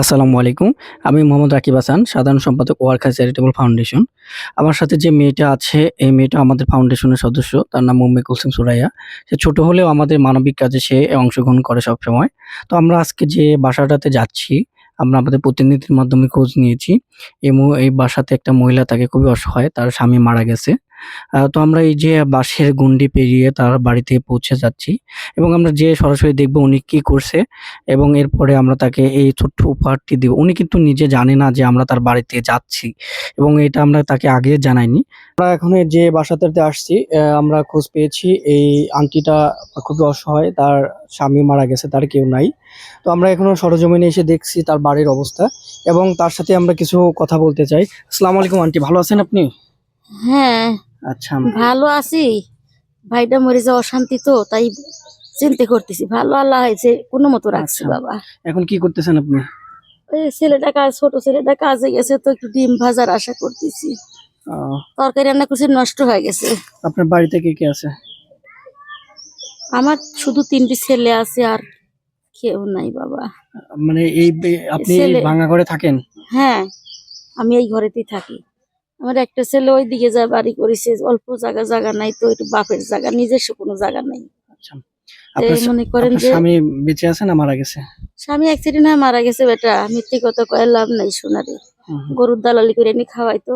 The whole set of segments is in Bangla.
আসসালামু আলাইকুম। আমি মোহাম্মদ রাকিব হাসান, সাধারণ সম্পাদক ওয়ার্কা চ্যারিটেবল ফাউন্ডেশন। আমার সাথে যে মেয়েটা আছে, এই মেয়েটা আমাদের ফাউন্ডেশনের সদস্য। তার নাম উম্মে কুলসুম সুরাইয়া। সে ছোট হলেও আমাদের মানবিক কাজে সে অংশগ্রহণ করে সবসময়। তো আমরা আজকে যে বাসাটাতে যাচ্ছি, আমরা আমাদের প্রতিনিধির মাধ্যমে খোঁজ নিয়েছি। এই বাসাতে একটা মহিলা তাকে খুবই অসহায়, তার স্বামী মারা গেছে। তো আমরা এই যে বাঁশের গুন্ডি পেরিয়ে তার বাড়িতে পৌঁছে যাচ্ছি এবং আমরা যে সরাসরি দেখব উনি কি করছে এবং এরপরে আমরা তাকে এই ছোট্ট উপহারটি দিব। উনি কিন্তু নিজে জানে না যে আমরা তার বাড়িতে যাচ্ছি এবং এটা আমরা তাকে আগে জানাইনি। আমরা এখন যে বাসাতে আসছি আমরা খোঁজ পেয়েছি। এই আন্টিটা খুবই অসহায়, তার স্বামী মারা গেছে, তার কেউ নাই। তো আমরা এখনও সরজমিনে এসে দেখছি তার বাড়ির অবস্থা এবং তার সাথে আমরা কিছু কথা বলতে চাই। আসসালামু আলাইকুম, আন্টি। ভালো আছেন আপনি? হ্যাঁ। আচ্ছা ভালো আছি। ভাইটা মরে যাওয়া অশান্তি তো তাই চিন্তা করতেছি। ভালো আল্লাহ হয়েছে কোনো মতো রাখছি আচ্ছা। বাবা। এখন কি করতেছেন আপনি? ওই ছেলেটা কাজ ছোট ছেলেটা কাজে গেছে তো একটু ডিম ভাজার আশা করতেছি। তরকারি রান্না করছি নষ্ট হয়ে গেছে। আপনার বাড়িতে কে কে আছে? আমার শুধু তিনটি ছেলে আছে আর কেউ নাই বাবা। মানে এই আপনি। ভাঙা ঘরে থাকেন? হ্যাঁ আমি এই ঘরেতেই থাকি। আমার একটা ছেলে ওই দিকে যা বাড়ি করেছে অল্প জায়গা জায়গা নাই তো একটু বাপের জায়গা নিজস্ব কোনো জায়গা নাই। আচ্ছা। মনে করেন যে স্বামী বেঁচে আছে না মারা গেছে? স্বামী অ্যাক্সিডেন্ট হয়ে মারা গেছে বেটা। মিথ্যে কথা কয়ে লাভ নাই সোনারে। গরুর দালালি করে এনে খাওয়াই তো।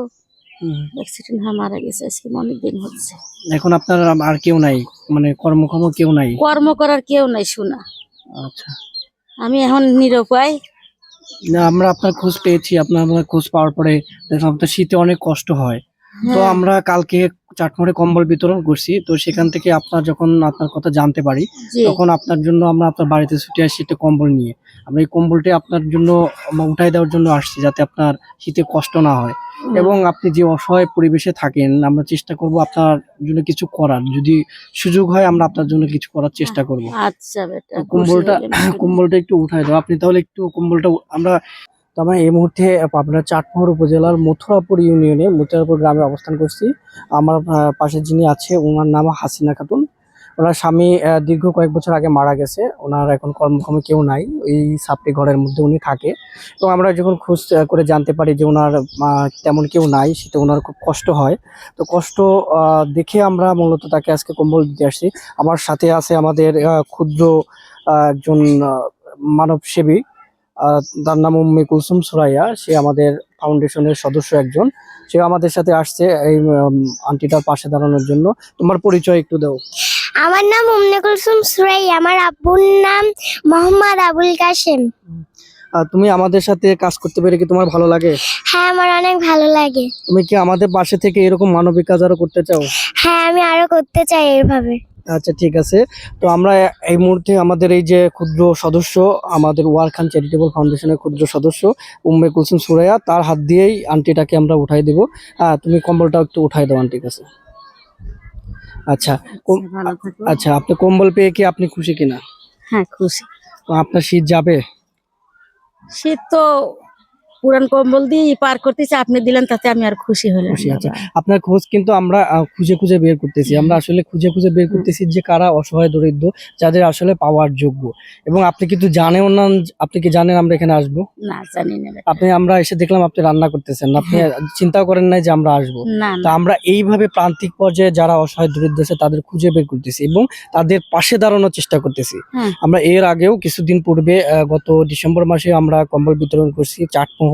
অ্যাক্সিডেন্ট হয়ে মারা গেছে। আজকে অনেক দিন হচ্ছে। এখন আপনার আর কেউ নাই? মানে কর্মক্ষম কেউ নাই? কর্ম করার কেউ নাই শোনা আচ্ছা। আমি এখন নিরুপায়। না আমরা আপনার খোঁজ পেয়েছি আপনার আমরা খোঁজ পাওয়ার পরে দেখলাম তো শীতে অনেক কষ্ট হয়। তো হ্যাঁ, আমরা কালকে চাটমোড়ে কম্বল বিতরণ করছি তো সেখান থেকে আপনার যখন আপনার কথা জানতে পারি তখন আপনার জন্য আমরা আপনার বাড়িতে ছুটে আসি একটা কম্বল নিয়ে। আমরা এই কম্বলটি আপনার জন্য উঠাই দেওয়ার জন্য আসছি যাতে আপনার শীতে কষ্ট না হয়। এবং আপনি যে অসহায় পরিবেশে থাকেন আমরা চেষ্টা করব আপনার জন্য কিছু করার। যদি সুযোগ হয় আমরা আপনার জন্য কিছু করার চেষ্টা করব। আচ্ছা বেটা কম্বলটা কম্বলটা একটু উঠাই দাও। আপনি তাহলে একটু কম্বলটা আমরা তো আমরা এই মুহূর্তে আপনার চাটমোহর উপজেলার মথুরাপুর ইউনিয়নে মথুরাপুর গ্রামে অবস্থান করছি। আমার পাশে যিনি আছে ওনার নাম হাসিনা খাতুন। ওনার স্বামী দীর্ঘ কয়েক বছর আগে মারা গেছে। ওনার এখন কর্মক্ষমে কেউ নাই। ওই সাপটি ঘরের মধ্যে উনি থাকে। এবং আমরা যখন খোঁজ করে জানতে পারি যে ওনার তেমন কেউ নাই, সেটা ওনার খুব কষ্ট হয়। তো কষ্ট দেখে আমরা মূলত তাকে আজকে কম্বল দিতে আসছি। আমার সাথে আছে আমাদের ক্ষুদ্র একজন মানব সেবী তার নাম উম্মি কুলসুম সুরাইয়া। সে আমাদের ফাউন্ডেশনের সদস্য একজন। সে আমাদের সাথে আসছে এই আন্টিটার পাশে দাঁড়ানোর জন্য। তোমার পরিচয় একটু দাও। আমার নাম উমনে কুলসুম সুরাই আমার আব্বুর নাম মোহাম্মদ আবুল কাশেম। তুমি আমাদের সাথে কাজ করতে পেরে কি তোমার ভালো লাগে? হ্যাঁ আমার অনেক ভালো লাগে। তুমি কি আমাদের পাশে থেকে এরকম মানবিক কাজ আরও করতে চাও? হ্যাঁ আমি আরও করতে চাই এভাবে। আচ্ছা ঠিক আছে। তো আমরা এই মুহূর্তে আমাদের এই যে ক্ষুদ্র সদস্য আমাদের ওয়ার খান চ্যারিটেবল ফাউন্ডেশনের ক্ষুদ্র সদস্য উম্মে কুলসুম সুরাইয়া তার হাত দিয়েই আন্টিটাকে আমরা উঠাই দেব। হ্যাঁ তুমি কম্বলটা একটু উঠাই দাও আন্টির কাছে। আচ্ছা কম- ভালো থাকো। আচ্ছা আপনি কম্বল পেয়ে কি আপনি খুশি কিনা? হ্যাঁ খুশি। আপনার শীত যাবে? শীত তো পুরান কম্বল দিয়ে পার করতেছে আপনি দিলেন তাতে আমি আর খুশি হলাম খুশি আপনার খোঁজ কিন্তু আমরা খুঁজে খুঁজে বের করতেছি। আমরা আসলে খুঁজে খুঁজে বের করতেছি যে কারা অসহায় দরিদ্র যাদের আসলে পাওয়ার যোগ্য। এবং আপনি কিন্তু জানেন না আপনি কি জানেন আমরা এখানে আসব? না জানি না আপনি আমরা এসে দেখলাম আপনি রান্না করতেছেন। আপনি চিন্তাও করেন নাই যে আমরা আসব। তো আমরা এইভাবে প্রান্তিক পর্যায়ে যারা অসহায় দরিদ্র আছে তাদের খুঁজে বের করতেছি এবং তাদের পাশে দাঁড়ানোর চেষ্টা করতেছি। হ্যাঁ। আমরা এর আগেও কিছুদিন পূর্বে গত ডিসেম্বর মাসে আমরা কম্বল বিতরণ করছি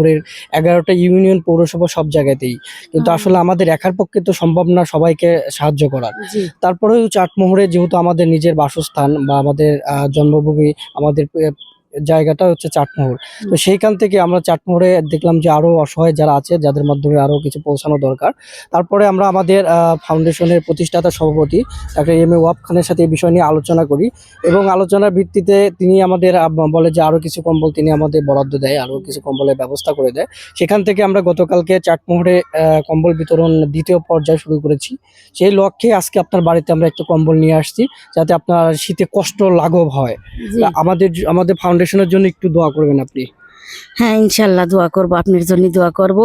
চাটমোহরের এগারোটা ইউনিয়ন পৌরসভা সব জায়গাতেই। কিন্তু আসলে আমাদের একার পক্ষে তো সম্ভব না সবাইকে সাহায্য করার। তারপরেও চাটমোহরে যেহেতু আমাদের নিজের বাসস্থান বা আমাদের আহ, জন্মভূমি আমাদের জায়গাটা হচ্ছে চাটমোহর। তো সেইখান থেকে আমরা চাটমোহরে দেখলাম যে আরও অসহায় যারা আছে যাদের মাধ্যমে আরও কিছু পৌঁছানো দরকার। তারপরে আমরা আমাদের ফাউন্ডেশনের প্রতিষ্ঠাতা সভাপতি ডাক্তার এম এ ওয়াব খানের সাথে এই বিষয় নিয়ে আলোচনা করি এবং আলোচনার ভিত্তিতে তিনি আমাদের বলে যে আরও কিছু কম্বল তিনি আমাদের বরাদ্দ দেয় আরও কিছু কম্বলের ব্যবস্থা করে দেয়। সেখান থেকে আমরা গতকালকে চাটমোহরে কম্বল বিতরণ দ্বিতীয় পর্যায়ে শুরু করেছি। সেই লক্ষ্যে আজকে আপনার বাড়িতে আমরা একটা কম্বল নিয়ে আসছি যাতে আপনার শীতে কষ্ট লাঘব হয়। আমাদের আমাদের ফাউন্ডেশনের জন্য একটু দোয়া করবেন আপনি। হ্যাঁ ইনশাল্লাহ দোয়া করব আপনার জন্য দোয়া করব।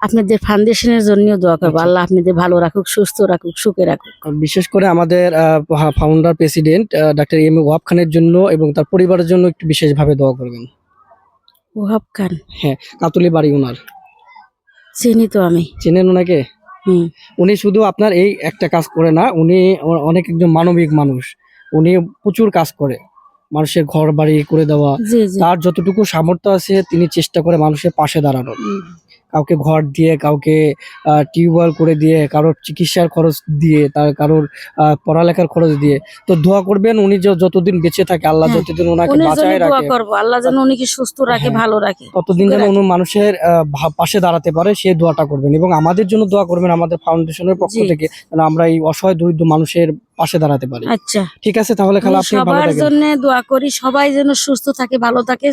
আপনাদের ফাউন্ডেশনের জন্যও দোয়া করব। আচ্ছা। আল্লাহ আপনাদের ভালো রাখুক সুস্থ রাখুক সুখে রাখুক। বিশেষ করে আমাদের founder president doctor M wave খানের জন্য এবং তার পরিবারের জন্য একটু বিশেষভাবে দোয়া করবেন। ওহাব খান? হ্যাঁ কাতুলি বাড়ি ওনার চিনি তো আমি। চেনেন ওনাকে? হুম। উনি শুধু আপনার এই একটা কাজ করে না উনি অনেক একজন মানবিক মানুষ। উনি প্রচুর কাজ করে। মানুষের ঘর বাড়ি করে দেওয়া। তার যতটুকু সামর্থ্য আছে তিনি চেষ্টা করে মানুষের পাশে দাঁড়ানোর। কাউকে ঘর দিয়ে কাউকে টিউবওয়েল করে দিয়ে কারোর চিকিৎসার খরচ দিয়ে তার কারোর পড়ালেখার খরচ দিয়ে। তো দোয়া করবেন উনি যে যতদিন বেঁচে থাকে আল্লাহ। যতদিন ওনাকে বাঁচায় রাখে করব। আল্লাহ যেন উনিকে সুস্থ রাখে হ্যাঁ। ভালো রাখে। ততদিন যেন উনি মানুষের পাশে দাঁড়াতে পারে সেই দোয়াটা করবেন। এবং আমাদের জন্য দোয়া করবেন আমাদের ফাউন্ডেশনের পক্ষ থেকে আমরা এই অসহায় দরিদ্র মানুষের পাশে দাঁড়াতে পারি। আচ্ছা। ঠিক আছে তাহলে খালা আপনি ভালো সবার জন্য দোয়া করি সবাই যেন সুস্থ থাকে ভালো থাকে।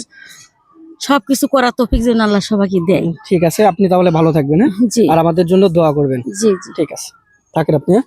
সবকিছু করার তফিক যেন আল্লাহ সবাইকে দেয়। ঠিক আছে আপনি তাহলে ভালো থাকবেন হ্যাঁ? জি। আর আমাদের জন্য দোয়া করবেন। জি জি। ঠিক আছে। থাকেন আপনি হ্যাঁ?